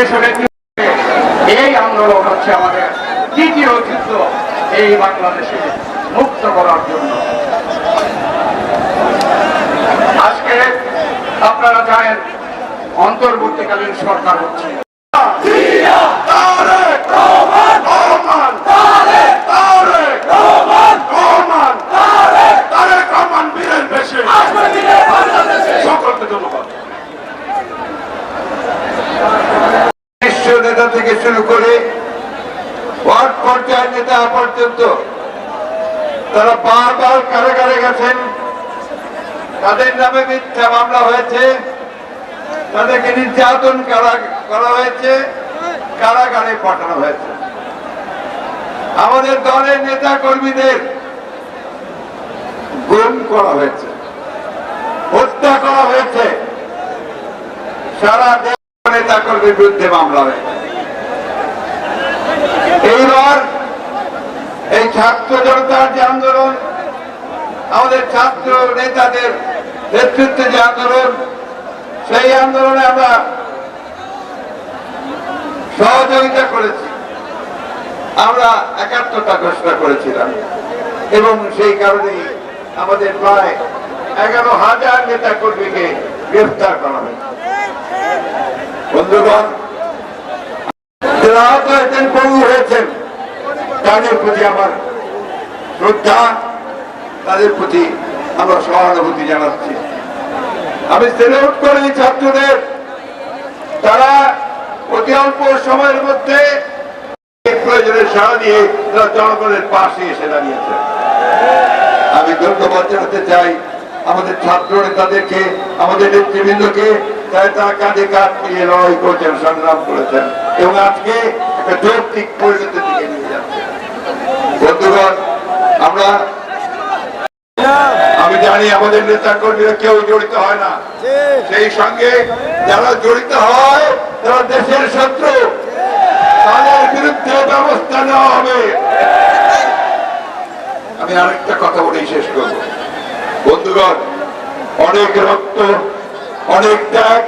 দেশ ও নেতৃত্বে এই আন্দোলন হচ্ছে আমাদের তৃতীয় যুদ্ধ এই বাংলাদেশে মুক্ত করার জন্য। আজকে আপনারা জানেন, অন্তর্বর্তীকালীন সরকার হচ্ছে তারেক রহমান তারেক রহমান রহমান তারেক রহমান বীরের বেশে সকলকে ধন্যবাদ শীর্ষ নেতা থেকে শুরু করে ওয়ার্ড পর্যায়ের নেতা পর্যন্ত তারা বারবার কারাগারে গেছেন। তাদের নামে মিথ্যা মামলা হয়েছে। তাদেরকে নির্যাতন করা- হয়েছে। কারাগারে পাঠানো হয়েছে। আমাদের দলের নেতা কর্মীদের গুম করা হয়েছে। হত্যা করা হয়েছে। সারা দেশ নেতা কর্মীর বিরুদ্ধে মামলা হয়েছে। এইবার এই ছাত্র জনতার যে আন্দোলন, আমাদের ছাত্র নেতাদের নেতৃত্বে যে আন্দোলন, সেই আন্দোলনে আমরা সহযোগিতা করেছি। আমরা একাত্মতা ঘোষণা করেছিলাম এবং সেই কারণেই আমাদের প্রায় এগারো হাজার নেতা কর্মীকে গ্রেফতার করা হয়েছে। বন্ধুগণ আহত হয়েছেন, পঙ্গু হয়েছেন তাদের প্রতি আমার শ্রদ্ধা, তাদের প্রতি আমরা সহানুভূতি জানাচ্ছি। আমি সেলিউট করি ছাত্রদের, তারা অতি অল্প সময়ের মধ্যে প্রয়োজনের সাড়া দিয়ে তারা জনগণের পাশে এসে দাঁড়িয়েছে। আমি ধন্যবাদ জানাতে চাই আমাদের ছাত্র নেতাদেরকে, আমাদের নেতৃবৃন্দকে তাই তারা কাঁধে কাঁধ মিলিয়ে লড়াই করেছেন, সংগ্রাম করেছেন এবং আজকে একটা যৌক্তিক পরিণতির দিকে নিয়ে যাচ্ছে। বন্ধুগণ, আমরা আমি জানি আমাদের নেতা কর্মীরা কেউ জড়িত হয় না। সেই সঙ্গে যারা জড়িত হয়, তারা দেশের শত্রু। তাদের বিরুদ্ধে ব্যবস্থা নেওয়া হবে। আমি আরেকটা কথা বলেই শেষ করব। বন্ধুগণ, অনেক রক্ত, অনেক ত্যাগ।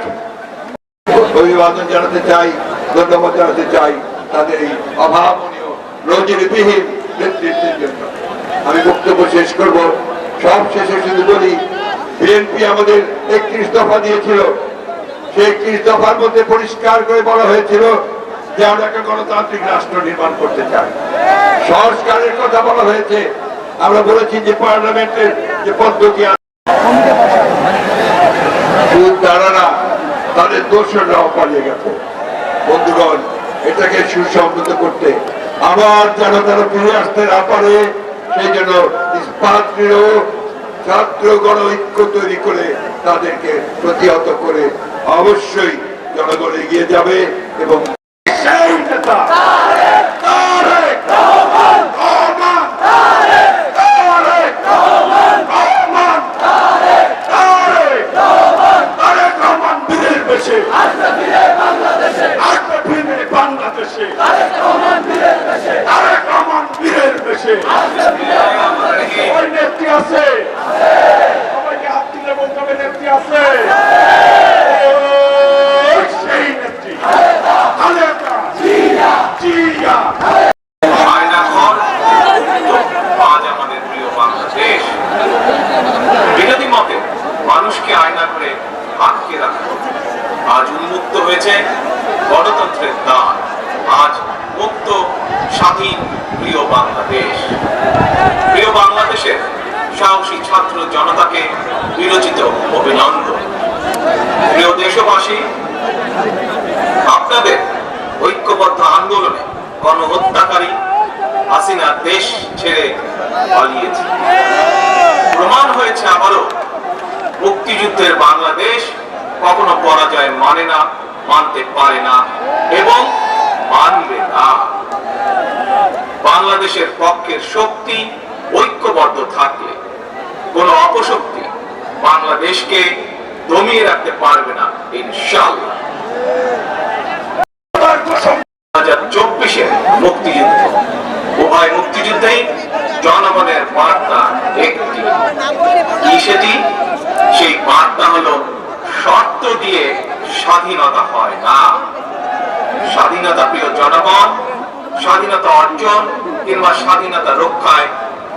অভিবাদন জানাতে চাই, ধন্যবাদ জানাতে চাই, তাদের এই অভাবনীয় রোজনীতিহীন নেতৃত্বের জন্য। আমি বক্তব্য শেষ করব। সব শেষে শুধু বলি, বিএনপি আমাদের একত্রিশ দফা দিয়েছিল। সেই একত্রিশ দফার মধ্যে পরিষ্কার করে বলা হয়েছিল যে আমরা একটা গণতান্ত্রিক রাষ্ট্র নির্মাণ করতে চাই। সংস্কারের কথা বলা হয়েছে। আমরা বলেছি যে পার্লামেন্টের যে পদ্ধতি তারা তাদের দোষরাও পালিয়ে গেছে। বন্ধুগণ, এটাকে সুসংহত করতে আবার যারা তারা ফিরে আসতে না পারে, সেই জন্য ইস্পাত ছাত্র গণ ঐক্য তৈরি করে তাদেরকে প্রতিহত করে অবশ্যই জনগণ এগিয়ে যাবে এবং সেই নেতা তারেক রহমান রহমান তারেক রহমান রহমান তারেক রহমান তারেক রহমান বীরের বেশে আসবে ফিরে বাংলাদেশে তারেক রহমান বীরের বেশে ওই নেত্রী আছে সবাইকে হাত তুলে বলতে হবে নেত্রী আছে ওই সেই নেত্রী খালেদা জিয়া আয়না ঘর আজ আমাদের প্রিয় বাংলাদেশ বিরোধী মতে মানুষকে আয়না করে আটকে রাখা আজ উন্মুক্ত হয়েছে গণতন্ত্রের দ্বার আজ মুক্ত স্বাধীন প্রিয় বাংলাদেশ। প্রিয় বাংলাদেশের সাহসী ছাত্র জনতাকে বিরচিত অভিনন্দন। প্রিয় দেশবাসী, আপনাদের ঐক্যবদ্ধ আন্দোলনে গণহত্যাকারী হাসিনা দেশ ছেড়ে পালিয়েছে। প্রমাণ হয়েছে আবারও, মুক্তিযুদ্ধের বাংলাদেশ কখনো পরাজয় মানে না, মানতে পারে না এবং মানবে না। বাংলাদেশের পক্ষের শক্তি ঐক্যবদ্ধ থাকলে কোন অপশক্তি বাংলাদেশকে দমিয়ে রাখতে পারবে না ইনশাল্লাহ হাজার চব্বিশের মুক্তিযুদ্ধ উভয় মুক্তিযুদ্ধেই জনগণের বার্তা একটি কি সেটি সেই বার্তা হলো শর্ত দিয়ে স্বাধীনতা হয় না স্বাধীনতা প্রিয় জনগণ স্বাধীনতা অর্জন কিংবা স্বাধীনতা রক্ষায়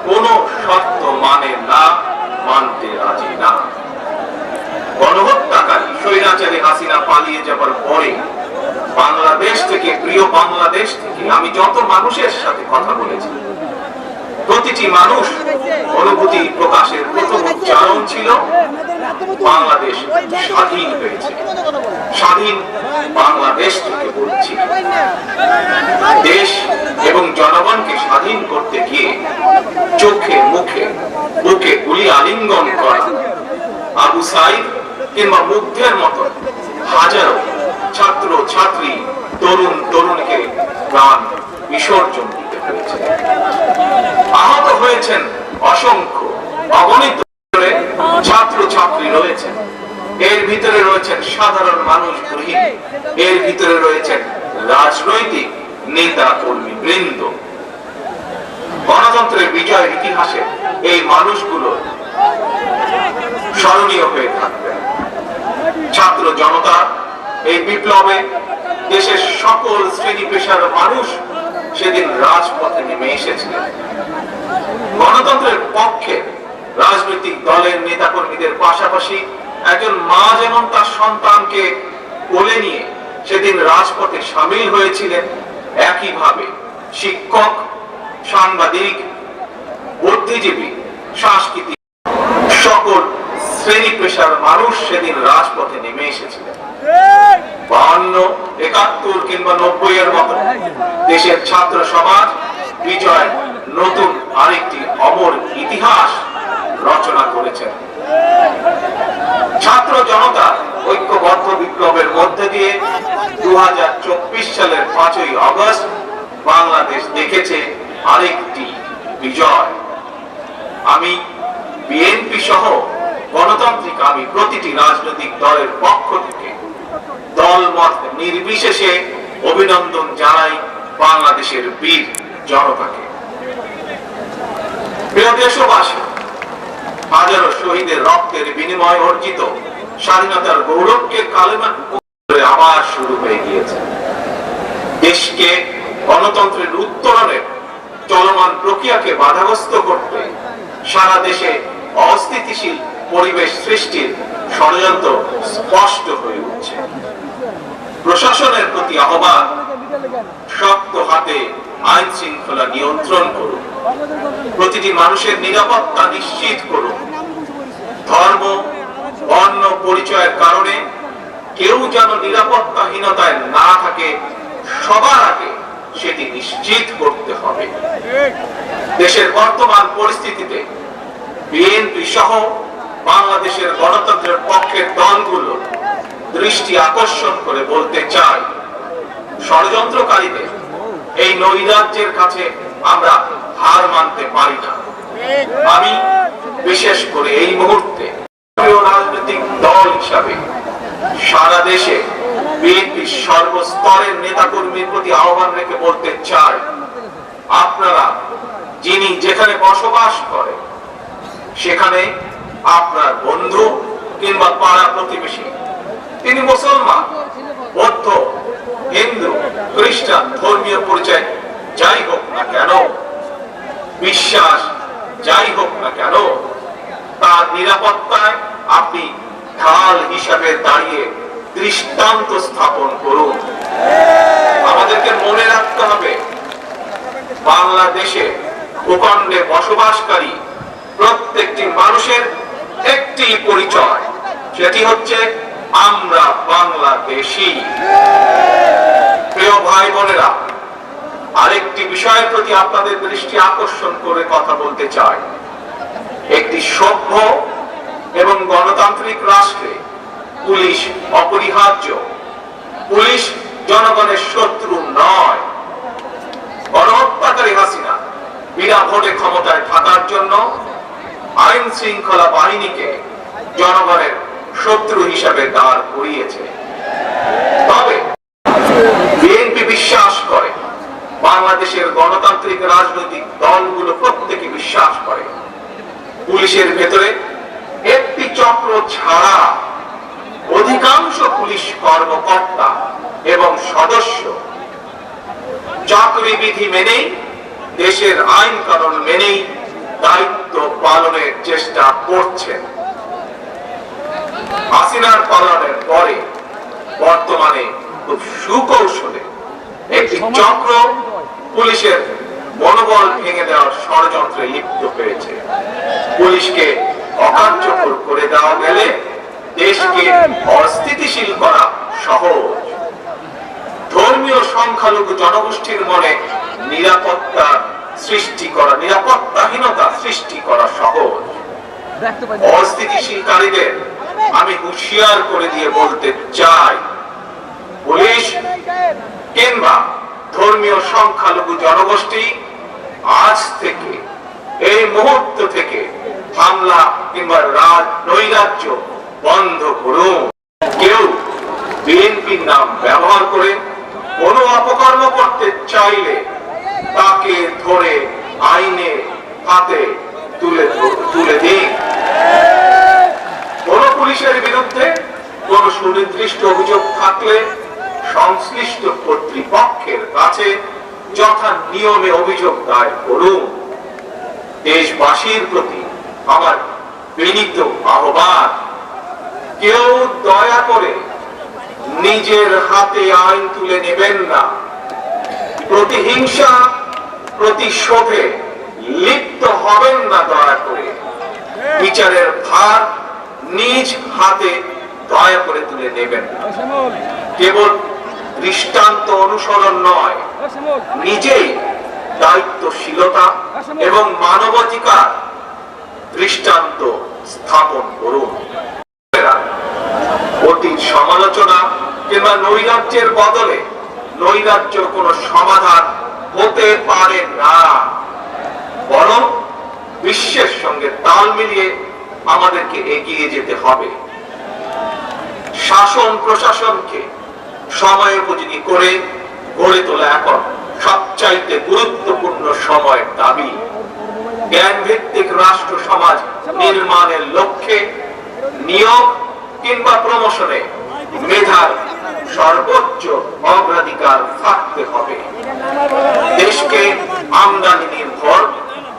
কোনো শর্ত মানে না মানতে রাজি না গণহত্যাকারী স্বৈরাচারী হাসিনা পালিয়ে যাবার পরে বাংলাদেশ থেকে প্রিয় বাংলাদেশ থেকে আমি যত মানুষের সাথে কথা বলেছি প্রতিটি মানুষ অনুভূতি প্রকাশের প্রথম উচ্চারণ ছিল বাংলাদেশ স্বাধীন হয়েছে। স্বাধীন বাংলাদেশ থেকে বলছি। দেশ এবং জনগণকে স্বাধীন করতে গিয়ে চোখে মুখে বুকে গুলি আলিঙ্গন করা আবু সাইদ কিংবা মুগ্ধের মতো হাজারো ছাত্র ছাত্রী তরুণ তরুণীকে প্রাণ বিসর্জন দিতে হয়েছে। আহত হয়েছেন অসংখ্য অগণিত ছাত্র ছাত্রী রয়েছেন এর ভিতরে রয়েছেন সাধারণ মানুষ গৃহীণ। এর ভিতরে রয়েছেন রাজনৈতিক নেতা কর্মী বৃন্দ। গণতন্ত্রের বিজয়ের ইতিহাসে এই মানুষগুলো স্মরণীয় হয়ে থাকবে। ছাত্র জনতা এই বিপ্লবে দেশের সকল শ্রেণি পেশার মানুষ সেদিন রাজপথে নেমে এসেছিলেন। গণতন্ত্রের পক্ষে রাজনৈতিক দলের নেতাকর্মীদের পাশাপাশি একজন মা যেমন তার সন্তানকে কোলে নিয়ে সেদিন রাজপথে সামিল হয়েছিলেন, একইভাবে শিক্ষক, সাংবাদিক, বুদ্ধিজীবী, সাংস্কৃতিক, সকল শ্রেণি পেশার মানুষ সেদিন রাজপথে নেমে এসেছিলেন। বাহান্ন, একাত্তর কিংবা নব্বই এর মতো দেশের ছাত্র সমাজ বিজয় নতুন আরেকটি অমর ইতিহাস রচনা করেছেন। ছাত্র জনতা ঐক্যবদ্ধ বিপ্লবের মধ্যে দিয়ে দু সালের পাঁচই আগস্ট বাংলাদেশ দেখেছে আরেকটি বিজয়। আমি বিএনপি সহ গণতান্ত্রিক আমি প্রতিটি রাজনৈতিক দলের পক্ষ থেকে দল মত নির্বিশেষে অভিনন্দন জানাই বাংলাদেশের বীর জনতাকে। প্রিয় দেশবাসী হাজারো শহীদের রক্তের বিনিময় অর্জিত স্বাধীনতার গৌরবকে কালেমা আবার শুরু হয়ে গিয়েছে। দেশকে গণতন্ত্রের উত্তরণের চলমান প্রক্রিয়াকে বাধাগ্রস্ত করতে সারা দেশে অস্থিতিশীল পরিবেশ সৃষ্টির ষড়যন্ত্র স্পষ্ট হয়ে উঠছে। প্রশাসনের প্রতি আহ্বান শক্ত হাতে আইন শৃঙ্খলা নিয়ন্ত্রণ করুন। প্রতিটি মানুষের নিরাপত্তা নিশ্চিত করুন। ধর্ম, বর্ণ, পরিচয়ের কারণে কেউ যেন নিরাপত্তাহীনতায় না থাকে, সবার আগে সেটি নিশ্চিত করতে হবে। দেশের বর্তমান পরিস্থিতিতে বিএনপি সহ বাংলাদেশের গণতন্ত্রের পক্ষের দলগুলো দৃষ্টি আকর্ষণ করে বলতে চাই ষড়যন্ত্রকারীদের এই নৈরাজ্যের কাছে আমরা হার মানতে পারি না। আমি বিশেষ করে এই মুহূর্তে রাজনৈতিক দল হিসাবে সারা দেশে বিএনপি সর্বস্তরের নেতাকর্মীর প্রতি আহ্বান রেখে বলতে চাই, আপনারা যিনি যেখানে বসবাস করে সেখানে আপনার বন্ধু কিংবা পাড়া প্রতিবেশী, তিনি মুসলমান, বৌদ্ধ হিন্দু, খ্রিস্টান, ধর্মীয় পরিচয় যাই হোক না কেন, বিশ্বাস যাই হোক না কেন, তার নিরাপত্তায় আপনি ঢাল হিসাবে দাঁড়িয়ে দৃষ্টান্ত স্থাপন করুন। আমাদেরকে মনে রাখতে হবে, বাংলাদেশে ভূখণ্ডে বসবাসকারী প্রত্যেকটি মানুষের একটি পরিচয়, সেটি হচ্ছে আমরা বাংলাদেশি। প্রিয় ভাই বোনেরা, আরেকটি বিষয়ের প্রতি আপনাদের দৃষ্টি আকর্ষণ করে কথা বলতে চাই। একটি সভ্য এবং গণতান্ত্রিক রাষ্ট্রে পুলিশ অপরিহার্য, পুলিশ জনগণের শত্রু নয়। গণহত্যাকারী হাসিনা বিনা ভোটে ক্ষমতায় থাকার জন্য আইন শৃঙ্খলা বাহিনীকে জনগণের শত্রু হিসাবে দাঁড় করিয়েছে। তবে বিএনপি বিশ্বাস করে, বাংলাদেশের গণতান্ত্রিক রাজনৈতিক দলগুলো প্রত্যেকে বিশ্বাস করে। পুলিশের ভেতরে একটি চক্র ছাড়া অধিকাংশ পুলিশ কর্মকর্তা এবং সদস্য চাকরি বিধি মেনেই, দেশের আইন কানুন মেনেই দায়িত্ব পালনের চেষ্টা করছেন। হাসিনার পালনের পরে বর্তমানে খুব সুকৌশলে একটি চক্র পুলিশের মনোবল ভেঙে দেওয়ার ষড়যন্ত্রে লিপ্ত হয়েছে। পুলিশকে অকার্যকর করে দেওয়া গেলে দেশকে অস্থিতিশীল করা সহজ। ধর্মীয় সংখ্যালঘু জনগোষ্ঠীর মনে নিরাপত্তা সৃষ্টি করা নিরাপত্তাহীনতা সৃষ্টি করা সহজ। অস্থিতিশীলকারীদের আমি হুঁশিয়ার করে দিয়ে বলতে চাই, পুলিশ কিংবা ধর্মীয় সংখ্যালঘু জনগোষ্ঠী, আজ থেকে, এই মুহূর্ত থেকে হামলা কিংবা রাজ নৈরাজ্য বন্ধ করুন। কেউ বিএনপির নাম ব্যবহার করে কোনো অপকর্ম করতে চাইলে তাকে ধরে আইনে হাতে তুলে তুলে দিন। কোন পুলিশের বিরুদ্ধে কোন সুনির্দিষ্ট অভিযোগ থাকলে সংশ্লিষ্ট কর্তৃপক্ষের কাছে যথা নিয়মে অভিযোগ দায়ের করুন। দেশবাসীর প্রতি আমার বিনীত আহ্বান, কেউ দয়া করে নিজের হাতে আইন তুলে নেবেন না। প্রতিহিংসা, প্রতিশোধে লিপ্ত হবেন না দয়া করে। বিচারের ভার নিজ হাতে দয়া করে তুলে নেবেন। কেবল দৃষ্টান্ত অনুসরণ নয়, নিজেই দায়িত্বশীলতা এবং মানবাধিকার দৃষ্টান্ত স্থাপন করুন। অতীত সমালোচনা কিংবা নৈরাজ্যের বদলে নৈরাজ্য কোনো সমাধান হতে পারে না। বরং বিশ্বের সঙ্গে তাল মিলিয়ে আমাদেরকে এগিয়ে যেতে হবে। শাসন প্রশাসনকে সময় উপযোগী করে গড়ে তোলা এখন সবচাইতে গুরুত্বপূর্ণ সময়ের দাবি। জ্ঞান ভিত্তিক রাষ্ট্র সমাজ নির্মাণের লক্ষ্যে নিয়োগ কিংবা প্রমোশনে মেধার সর্বোচ্চ অগ্রাধিকার থাকতে হবে। দেশকে আমদানি নির্ভর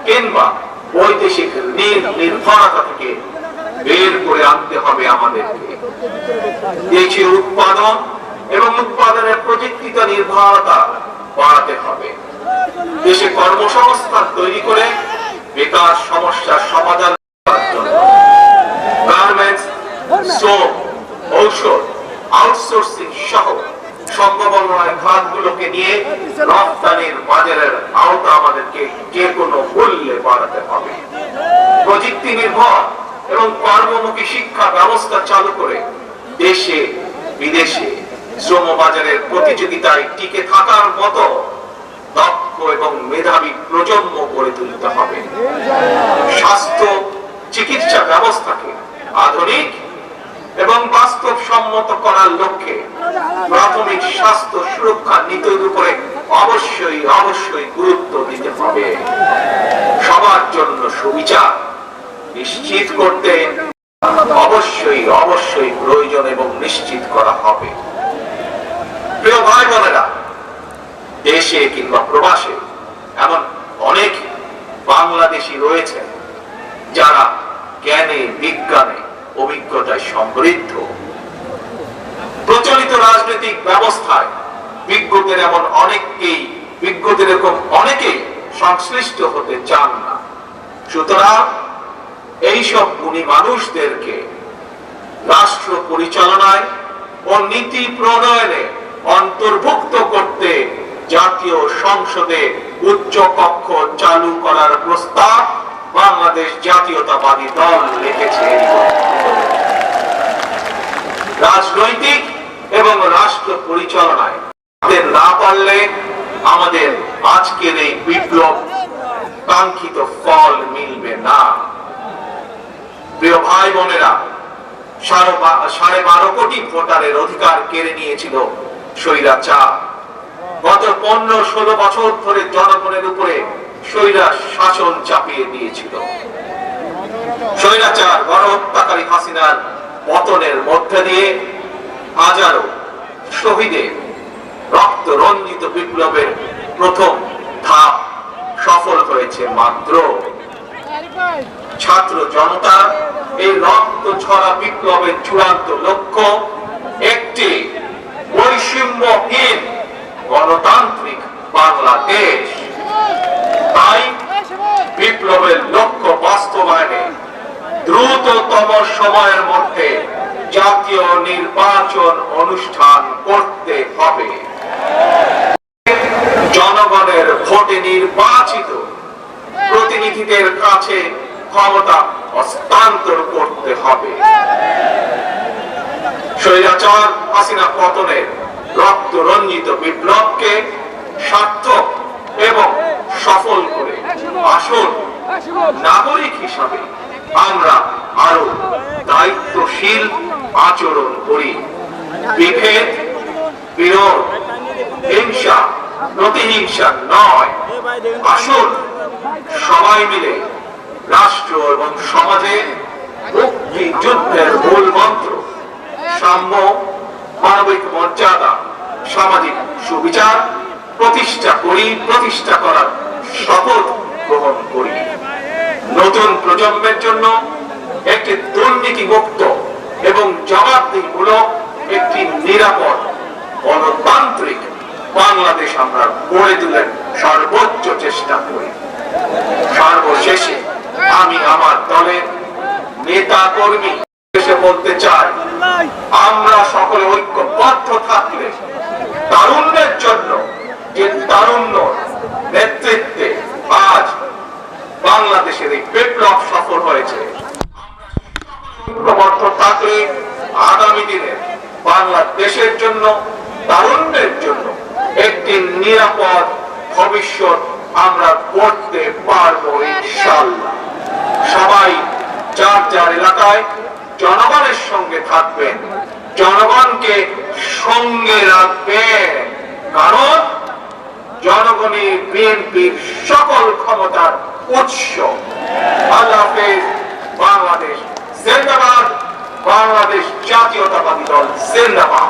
কিংবা বৈদেশিক ঋণ নির্ভরতা থেকে বের করে আনতে হবে আমাদেরকে। দেশীয় উৎপাদন এবং উৎপাদনের প্রযুক্তিগত নির্ভরতা বাড়াতে হবে। দেশে কর্মসংস্থান তৈরি করে বেকার সমস্যার সমাধান করার জন্য গার্মেন্টস, শ্রম, ঔষধ, আউটসোর্সিং সহ সম্ভাবনার খাতগুলোকে নিয়ে রপ্তানির বাজারের আওতা আমাদেরকে যে কোনো মূল্যে বাড়াতে হবে। প্রযুক্তি নির্ভর এবং কর্মমুখী শিক্ষা ব্যবস্থা চালু করে দেশে, বিদেশে প্রতিযোগিতায় টিকে থাকার মতো দক্ষ এবং মেধাবী প্রজন্ম গড়ে তুলতে হবে। স্বাস্থ্য, চিকিৎসা ব্যবস্থাকে আধুনিক এবং বাস্তবসম্মত করার লক্ষ্যে প্রাথমিক স্বাস্থ্য সুরক্ষা নীতির উপরে অবশ্যই অবশ্যই গুরুত্ব দিতে হবে। সবার জন্য সুবিচার নিশ্চিত করতে অবশ্যই অবশ্যই প্রয়োজন এবং নিশ্চিত করা হবে। প্রিয় ভাই বোনেরা, দেশে কিংবা প্রবাসে এমন অনেক বাংলাদেশি রয়েছে যারা জ্ঞানে, বিজ্ঞানে অভিজ্ঞতায় সমৃদ্ধ। প্রচলিত রাজনৈতিক ব্যবস্থায় বিজ্ঞদের এমন অনেককেই, বিজ্ঞদের এরকম অনেকেই সংশ্লিষ্ট হতে চান না। সুতরাং এইসব গুণী মানুষদেরকে রাষ্ট্র পরিচালনায় ও নীতি প্রণয়নে অন্তর্ভুক্ত করতে জাতীয় সংসদে উচ্চ কক্ষ চালু করার প্রস্তাব বাংলাদেশ জাতীয়তাবাদী দল রেখেছে রাজনৈতিক এবং রাষ্ট্র পরিচালনায় না পারলে আমাদের আজকের এই বিপ্লব কাঙ্ক্ষিত ফল মিলবে না। প্রিয় ভাই বোনেরা, সাড়ে সাড়ে বারো কোটি ভোটারের অধিকার কেড়ে নিয়েছিল স্বৈরাচার। গত পনেরো ষোলো বছর ধরে জনগণের উপরে স্বৈরা শাসন চাপিয়ে দিয়েছিল। স্বৈরাচার গণহত্যাকারী হাসিনার পতনের মধ্যে দিয়ে হাজারো শহীদের রক্ত রঞ্জিত বিপ্লবের প্রথম ধাপ সফল হয়েছে মাত্র। ছাত্র জনতা এই রক্ত ছড়া বিপ্লবের চূড়ান্ত লক্ষ্য একটি বৈষম্যহীন গণতান্ত্রিক বাংলাদেশ। তাই বিপ্লবের লক্ষ্য বাস্তবায়নে দ্রুততম সময়ের মধ্যে জাতীয় নির্বাচন অনুষ্ঠান করতে হবে। জনগণের ভোটে নির্বাচিত প্রতিনিধিদের কাছে ক্ষমতা হস্তান্তর করতে হবে। স্বৈরাচার হাসিনা পতনের রক্ত রঞ্জিত বিপ্লবকে সার্থক এবং সফল করে আসল নাগরিক হিসাবে আমরা আরও দায়িত্বশীল আচরণ করি। বিভেদ, বিরোধ, হিংসা, প্রতিহিংসা নয়। আসুন সবাই মিলে রাষ্ট্র এবং সমাজে মুক্তি যুদ্ধের মূল মন্ত্র। সাম্য, মানবিক মর্যাদা, সামাজিক সুবিচার প্রতিষ্ঠা করি, প্রতিষ্ঠা করার শপথ গ্রহণ করি। নতুন প্রজন্মের জন্য একটি দুর্নীতি মুক্ত এবং জবাবদিহিমূলক একটি নিরাপদ, গণতান্ত্রিক বাংলাদেশ আমরা গড়ে তোলার সর্বোচ্চ চেষ্টা করি। সর্বশেষে আমি আমার দলের নেতা কর্মী বলতে চাই, আমরা সকলে ঐক্যবদ্ধ থাকলে তারুণ্যের জন্য যে তারুণ্য নেতৃত্বে আজ বাংলাদেশের এই বিপ্লব সফল হয়েছে। আগামী দিনে বাংলাদেশের জন্য, তারুণ্যের জন্য একটি নিরাপদ ভবিষ্যৎ আমরা করতে পারব ইনশাল্লাহ সবাই যার যার এলাকায় জনগণের সঙ্গে থাকবেন, জনগণকে সঙ্গে রাখবেন। কারণ জনগণই বিএনপির সকল ক্ষমতার উৎস। বাংলাদেশ জিন্দাবাদ, বাংলাদেশ জাতীয়তাবাদী দল জিন্দাবাদ।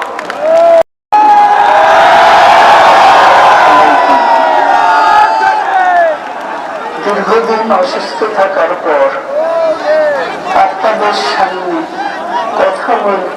দীর্ঘদিন অসুস্থ থাকার পর আপনাদের সামনে কথা বলতে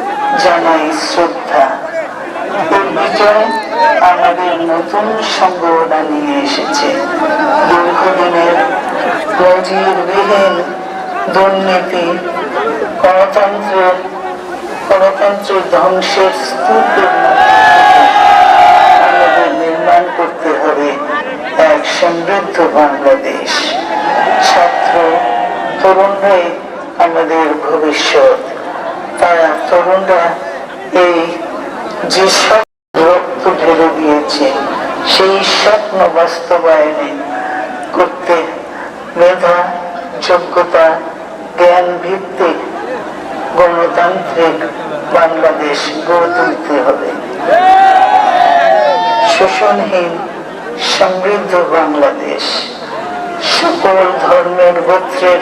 জানাই শ্রদ্ধা। আমাদের নতুন সম্ভাবনা নিয়ে এসেছে। দীর্ঘদিনের নজিরবিহীন দুর্নীতি গণতন্ত্রের গণতন্ত্রের ধ্বংসের স্তূপের আমাদের নির্মাণ করতে হবে এক সমৃদ্ধ বাংলাদেশ। ছাত্র তরুণরাই আমাদের ভবিষ্যৎ তারা তরুণরা এই যে সব রক্ত ঢেলে দিয়েছে, সেই স্বপ্ন বাস্তবায়নে করতে মেধা, যোগ্যতা, জ্ঞান ভিত্তিক গণতান্ত্রিক বাংলাদেশ গড়ে তুলতে হবে। শোষণহীন সমৃদ্ধ বাংলাদেশ, সকল ধর্মের গোত্রের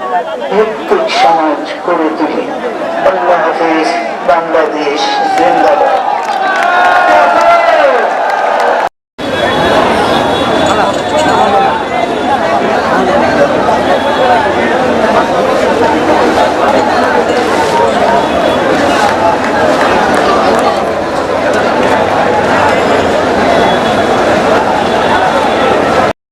ভিত্তিক সমাজ করে তুলি। আল্লাহ হাফিজ বাংলাদেশ জিন্দাবাদ।